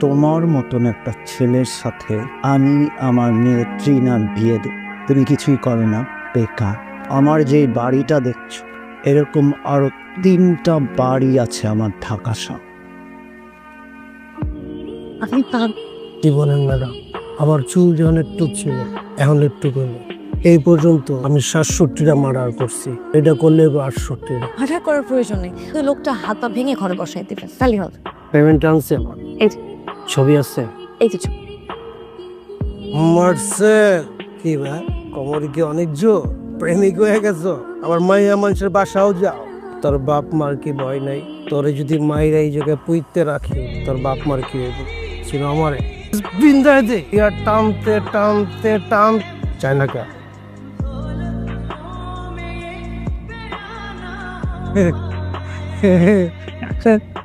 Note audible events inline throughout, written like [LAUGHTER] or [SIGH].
তোমার মতন একটা ছেলের সাথে আমি আমার মেয়ে ট্রিনার বিয়ে দেব তুমি কিছুই করো না বেকার। আমার যে বাড়িটা দেখছ এরকম আরও তিনটা বাড়ি আছে আমার ঢাকা আপনি তার বলেন ম্যাডাম? আমার চুল যখন একটু ছিল এখন একটু কমে। এই পর্যন্ত আমি সাতষট্টিটা মার্ডার করছি। এটা করলে আটষট্টিটা হাঁটা করার প্রয়োজন নেই। লোকটা হাত পা ভেঙে ঘরে বসাই দিবেন তাহলে হবে। পেমেন্ট আনছে আমার। ছবি আছে? এই কিছু মারছে। কি ভাই কমর কি অনেক জো প্রেমিক হয়ে গেছো। আবার মাইয়া মানুষের বাসাও যাও। তোর বাপ মার কি ভয় নাই? তোরে যদি মায়েরা এই জায়গায় পুইতে রাখি তোর বাপ মার কি হইব? ছিল আমারে। বিন্দায় দে। ইয়ার টানতে টানতে টান চায় না কা? [LAUGHS] [LAUGHS]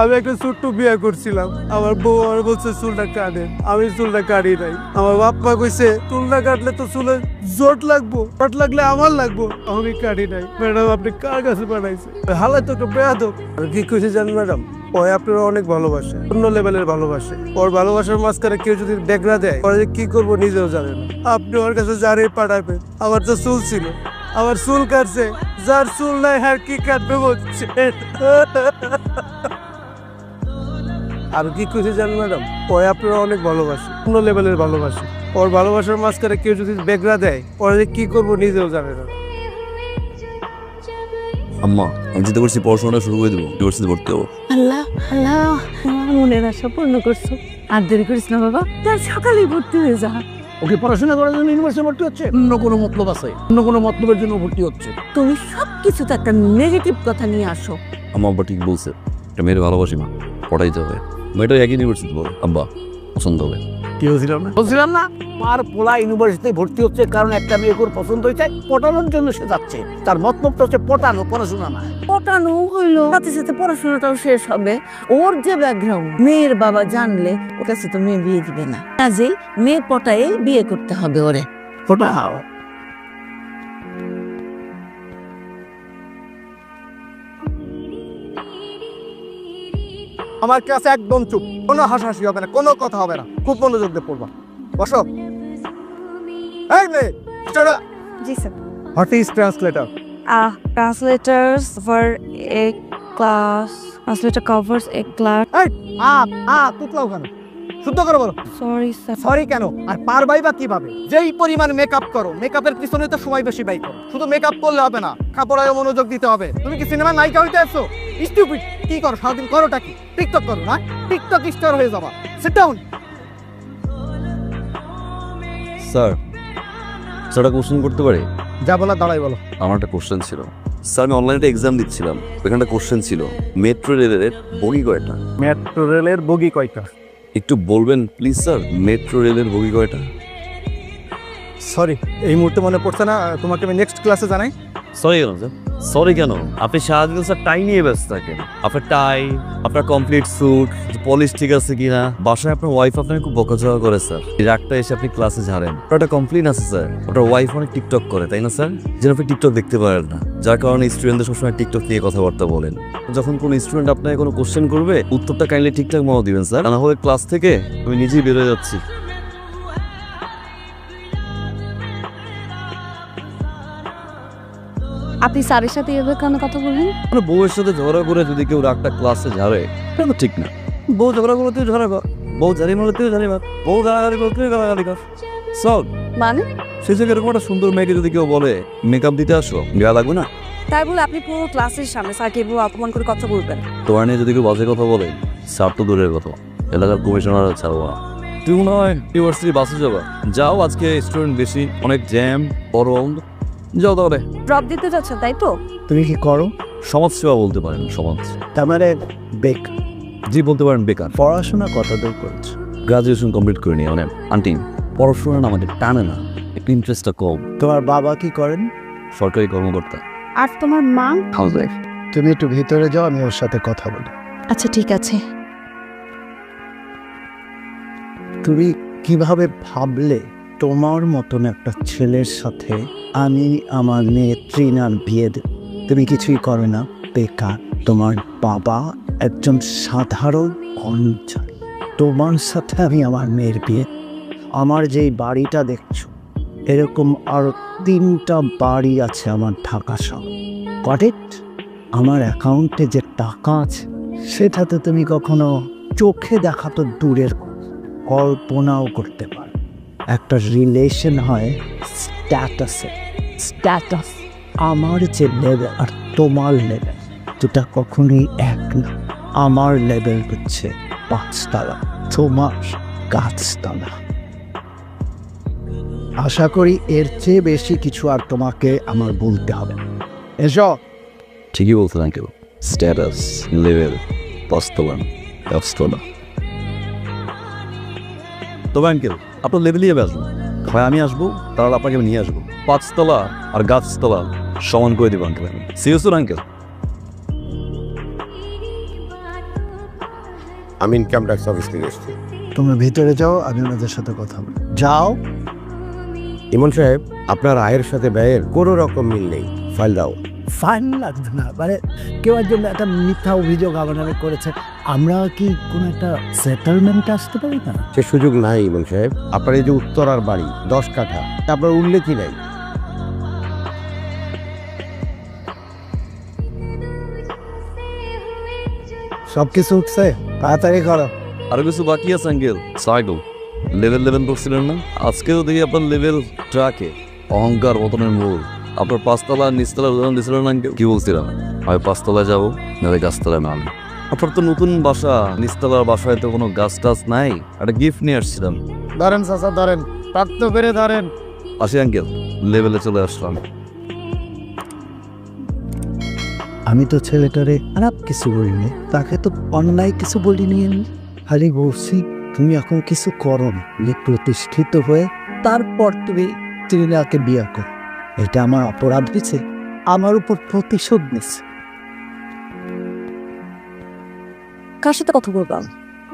আমি একটা ছোট্ট বিয়ে করছিলাম। আমার বউ আমার বলছে, চুলটা কাটেন আমি চুলটা কাটি নাই। আমার বাপ্পা কইছে, চুলটা কাটলে তো চুলে জোট লাগবো, জোট লাগলে আমার লাগবো। আমি কাটি নাই। ম্যাডাম, আপনি কার কাছে পাঠাইছে হালাই তো একটা বেয়াদব। আর কি কইছে জানেন, ম্যাডাম? ওই আপনারা অনেক ভালোবাসে, অন্য লেভেলের ভালোবাসে। ওর ভালোবাসার মাঝখানে কেউ যদি ডেকরা দেয়, ওরা যে কি করব নিজেও জানে না। আপনি ওর কাছে যারে পাঠাবেন। আমার তো চুল ছিল। আমার চুল কাটছে। যার চুল নাই আর কি কাটবে বলছে [LAUGHS] আর কি কইছে জানেন ম্যাডাম? ওই আপনারা অনেক ভালোবাসে। অন্য লেভেলের ভালোবাসি। ওর ভালোবাসার মাঝখানে কেউ যদি বেগরা দেয় ওরা যে কি করব নিজেও জানে না। আম্মা আমি চিন্তা করছি পড়াশোনাটা শুরু করে দেবো ইউনিভার্সিটি ভর্তি হব। আল্লাহ আল্লাহ আমার মনের আশা পূর্ণ করছ। আর দেরি করিস না বাবা তার সকালেই ভর্তি হয়ে যা। ওকে পড়াশোনা করার জন্য ইউনিভার্সিটি ভর্তি হচ্ছে? অন্য কোনো মতলব আছে। অন্য কোনো মতলবের জন্য ভর্তি হচ্ছে। তুমি সব কিছুতে একটা নেগেটিভ কথা নিয়ে আসো। আম্মা আব্বা ঠিক বলছে। একটা মেয়ের ভালোবাসি মা পড়াইতে হবে। মেয়েটা একই ইউনিভার্সিটি পড়ো। আব্বা পছন্দ হবে। কি বলছিলাম না? বলছিলাম না আমার পোলা ইউনিভার্সিটিতে ভর্তি হচ্ছে কারণ একটা মেয়ে ওর পছন্দ হয়েছে পটানোর জন্য সে যাচ্ছে। তার মতলবটা হচ্ছে পটানো পড়াশোনা না। পটানো হইল সাথে সাথে পড়াশোনাটাও শেষ হবে। ওর যে ব্যাকগ্রাউন্ড মেয়ের বাবা জানলে ওর কাছে তো মেয়ে বিয়ে দিবে না। কাজেই মেয়ে পটায়ে বিয়ে করতে হবে ওরে। পটাও। আমার ক্লাসে একদম চুপ। কোনো হাসাহাসি হবে না কোনো কথা হবে না। খুব মনোযোগ দিয়ে পড়বা। বসো। এই মেয়ে ji sir. What is translator uh translators for a class translator covers a class এই আ আ তুকলাও কেন? শুদ্ধ করো বলো। সরি স্যার সরি কেন? আর পারবাই বা কীভাবে? যেই পরিমাণ মেকআপ করো মেকআপের পিছনে তো সময় বেশি ব্যয় করো। শুধু মেকআপ করলে হবে না কাপড়ায় মনোযোগ দিতে হবে। তুমি কি সিনেমা নায়িকা হইতে আসছো স্টুপিড কি করো? সারাদিন করোটা কি? টিকটক করো না? টিকটক স্টার হয়ে যাবা। Sit down sir sir question করতে পারি? যা বলা দাঁড়াই বলো। আমার একটা কোশ্চেন ছিল। স্যার আমি অনলাইনে একটা এক্সাম দিচ্ছিলাম। একটা কোশ্চেন ছিল। মেট্রো রেলের বগি কয়টা? মেট্রো রেলের বগি কয়টা? একটু বলবেন প্লিজ স্যার মেট্রো রেলের বগি কয়টা? সরি এই মুহূর্তে মনে পড়ছে না। তোমাকে আমি নেক্সট ক্লাসে জানাই। সরি কেন স্যার সরি কেন? আপনি সারাদিন স্যার টাই নিয়ে ব্যস্ত থাকেন। আপনার টাই আপনার কমপ্লিট স্যুট পলিশ ঠিক আছে কিনা? বাসায় আপনার ওয়াইফ আপনাকে খুব বকাঝকা করে স্যার রাগটা এসে আপনি ক্লাসে ঝাড়েন। একটা কমপ্লেন আছে স্যার আপনার ওয়াইফ অনেক টিকটক করে, তাই না স্যার যেন আপনি টিকটক দেখতে পারেন না। যার কারণে স্টুডেন্টদের সবসময় টিকটক নিয়ে কথাবার্তা বলেন। যখন কোনো স্টুডেন্ট আপনাকে কোনো কোশ্চেন করবে, উত্তরটা কাইন্ডলি ঠিকঠাক মতো দিবেন স্যার না হলে ক্লাস থেকে আমি নিজেই বেরোয় যাচ্ছি। আপনি স্যারের সাথে এভাবে কেন কথা বললেন মানে বউয়ের সাথে ঝগড়া করে যদি কেউ রাগটা ক্লাসে ঝাড়ে এটা তো ঠিক না। বউ ঝগড়া করলে তুই ঝাড়ে বউ জারি মারলে তুই জারি মার বউ গালাগালি করলে তুই গালাগালি কর। সব মানে? সে জায়গায় এরকম একটা সুন্দর মেয়েকে যদি কেউ বলে মেকআপ দিতে আসো গা লাগবে না? তাই বলে আপনি পুরো ক্লাসের সামনে স্যারকে এভাবে অপমান করে কথা বলবেন। তোমার নিয়ে যদি কেউ বাজে কথা বলে স্যার তো দূরের কথা। এলাকার কমিশনার ছাড়বো না তুই মনে হয় ইউনিভার্সিটি বাসে যাবা। যাও আজকে স্টুডেন্ট বেশি অনেক জ্যাম গরম যাও তাহলে। ড্রপ দিতে যাচ্ছেন তাই তো? তুমি কি করো? সমাজ সেবা বলতে পারেন সমাজ। তার মানে বেক। জি বলতে পারেন বেকার। পড়াশোনা কতদূর করেছ? গ্রাজুয়েশন কমপ্লিট করে নিয়ে মানে আন্টি পড়াশোনা না আমাদের টানে না একটু ইন্টারেস্টটা কম। তোমার বাবা কি করেন? সরকারি কর্মকর্তা। আর তোমার মা? হাউস ওয়াইফ তুমি একটু ভিতরে যাও আমি ওর সাথে কথা বলি। আচ্ছা ঠিক আছে। তুমি কীভাবে ভাবলে তোমার মতন একটা ছেলের সাথে আমি আমার মেয়ে ট্রিনার বিয়ে তুমি কিছুই করো না, বেকার। তোমার বাবা একজন সাধারণ কর্মচারী। তোমার সাথে আমি আমার মেয়ের বিয়ে আমার যেই বাড়িটা দেখছ, এরকম আরও তিনটা বাড়ি আছে আমার ঢাকা শহর। কটেট আমার অ্যাকাউন্টে যে টাকা আছে, সেটাতে তুমি কখনো চোখে দেখা তো দূরের কল্পনাও করতে পারো একটা রিলেশন হয় স্ট্যাটাসে স্ট্যাটাস আমার যে লেভেল আর তোমার লেভেল দুটা কখনোই এক না। আমার লেভেল হচ্ছে পাঁচতলা তোমার গাছতলা। আশা করি এর চেয়ে বেশি কিছু আর তোমাকে আমার বলতে হবে। না। এসো। ঠিকই বলছেন আঙ্কেল স্ট্যাটাস লেভেল পাঁচতলা দশতলা তবে আঙ্কেল আপনার লেভেলই যাবে আসব হয় আমি আসব তাহলে আপনাকে আমি নিয়ে আসব। পাঁচতলা আর গাছতলা সমান করে দেবো আঙ্কেল আমি। সিরিয়াসুর আঙ্কেল আমি ইনকাম ট্যাক্স অফিস থেকে এসেছি। তোমরা ভিতরে যাও আমি ওনাদের সাথে কথা বলি। যাও। ইমন সাহেব আপনার আয়ের সাথে ব্যয়ের কোনো রকম মিল নেই। ফাইল দাও। ফাইন লাগবে না। মানে কেউ একজন একটা মিথ্যা অভিযোগ আমার করেছে। আমরা কি কোনো একটা সেটেলমেন্টে আসতে পারি না? সে সুযোগ নাই ইমন সাহেব। আপনার এই যে উত্তরার বাড়ি দশ কাঠা আপনার উল্লেখই নাই। সব কিছু উঠছে তাড়াতাড়ি করো। আরও কিছু বাকি আছে আঙ্কেল? সাইকেল লেভেল লেভেল করছিলেন না? আজকেও দেখি আপনার লেভেল ট্রাকে অহংকার পতনের মূল আপনার পাঁচতলা নিচতলার উদাহরণ দিয়েছিলেন না কি বলছিলাম? আমি পাঁচতলায় যাব নাহলে গাছতলায় নামবো আপনার তো নতুন বাসা নিচতলার বাসায় তো কোনো গাছ টাছ নাই। একটা গিফট নিয়ে আসছিলাম। ধরেন চাচা ধরেন প্রাপ্ত পেরে ধরেন আসি আঙ্কেল লেভেলে চলে আসলাম। আমি তো ছেলেটারে খারাপ কিছু বলিনি। তাকে তো অন্যায় কিছু বলিনি আমি। খালি বলছি তুমি এখন কিছু করো না। যে প্রতিষ্ঠিত হয়ে তারপর তুমি ত্রিনাকে বিয়ে করো। এটা আমার অপরাধ হয়েছে। আমার উপর প্রতিশোধ নিচ্ছে কার সাথে কথা বলবাম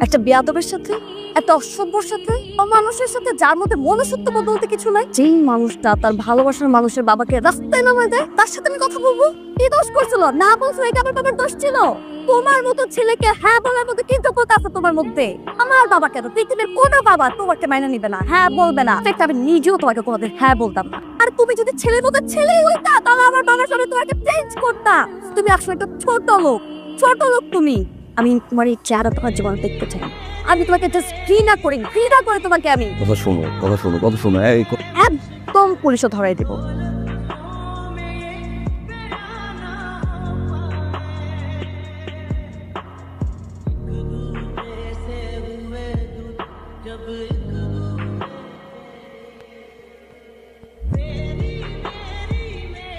একটা বেয়াদবের সাথে? একটা অসভ্যর সাথে? মানুষের সাথে যার মধ্যে মনুষ্যত্ব বলতে কিছু নাই? যেই মানুষটা তার ভালোবাসার মানুষের বাবাকে রাস্তায় নামায় দেয়, তার সাথে আমি কথা বলব? কি দোষ করছিল? না বলছো, এটা আমার বাবার দোষ ছিল। তোমার মতো ছেলেকে হ্যাঁ বলার মতো কৃতজ্ঞতা আছে তোমার মধ্যে? আমার বাবা কেন পৃথিবীর কোনো বাবা তোমাকে মাইনে নিবে না হ্যাঁ বলবে না। আমি নিজেও তোমাকে কোনোদিন হ্যাঁ বলতাম না। আর তুমি যদি ছেলের মতো ছেলে হইতা তাহলে আমার বাবার সামনে তোমাকে চেঞ্জ করতা তুমি আসলে একটা ছোট লোক। ছোট লোক তুমি। আমি তোমার এই চেহারা তোমার জীবন দেখতে চাই। আমি তোমাকে জাস্ট ঘৃণা করি ঘৃণা করে তোমাকে আমি। কথা শোনো কথা শোনো কথা শোনো একদম পুলিশে ধরাই দেবো।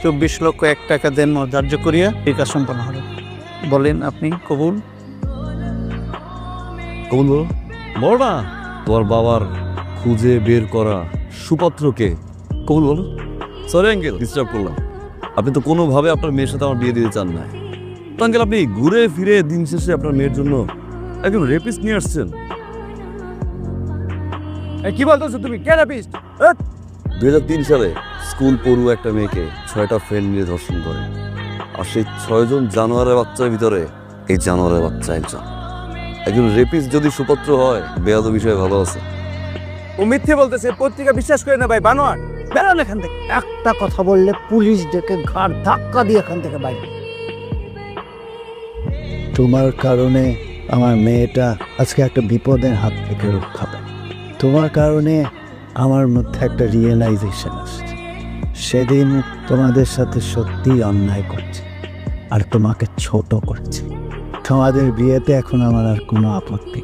চব্বিশ লক্ষ এক টাকা দেন ধার্য করিয়া এই কাজ সম্পন্ন হলো বলেন আপনি কবুল? কবুল বলো। বলো না তোমার বাবার খুঁজে বের করা সুপাত্রকে। কবুল বলো। সরি আঙ্কেল ডিস্টার্ব করলাম। আপনি তো কোনোভাবে আপনার মেয়ের সাথে আমার বিয়ে দিতে চান না। তো আঙ্কেল আপনি ঘুরে ফিরে দিন শেষে আপনার মেয়ের জন্য একজন রেপিস্ট নিয়ে আসছেন। কি বলতেছো তুমি? দুই হাজার তিন সালে স্কুল পড়ু একটা মেয়েকে ছয়টা ফ্রেন্ড নিয়ে ধর্ষণ করে। আর সেই ছয়জন জানোয়ারের বাচ্চার ভিতরে এই জানোয়ারের বাচ্চা একজন। একজন রেপিস্ট যদি সুপাত্র হয় বেয়াদ বিষয়ে ভালো আছে। ও মিথ্যে বলতেছে পত্রিকা বিশ্বাস করে না ভাই বানোয়ার। বেরোন এখান থেকে। একটা কথা বললে পুলিশ ডেকে ঘাড় ধাক্কা দিয়ে এখান থেকে বাইরে তোমার কারণে আমার মেয়েটা আজকে একটা বিপদের হাত থেকে রক্ষা পায়। তোমার কারণে আমার মধ্যে একটা রিয়েলাইজেশন আসছে। সেদিন তোমাদের সাথে সত্যিই অন্যায় করছে, আর তোমাকে ছোট করছে তোমাদের বিয়েতে এখন আমার আর কোনো আপত্তি।